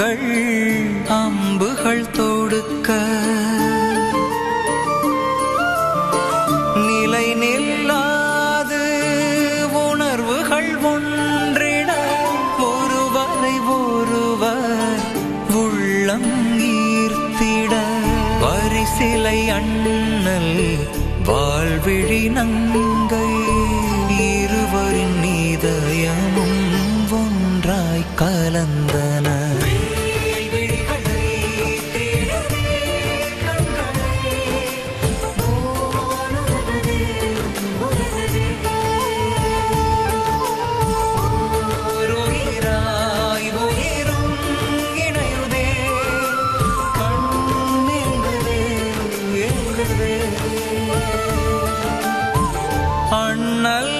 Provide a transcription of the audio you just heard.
கண்கள் அம்புகள் தொடுக்க. நிலை நில்லாது உணர்வுகள் ஒன்றிட. ஒருவரை ஒருவர் உள்ளம் ஈர்த்திட. வரிசிலை அண்ணல் வாழ்விழி நங்கை. இருவரின் நீதயமும் ஒன்றாய் கலந்தன. அண்ணல்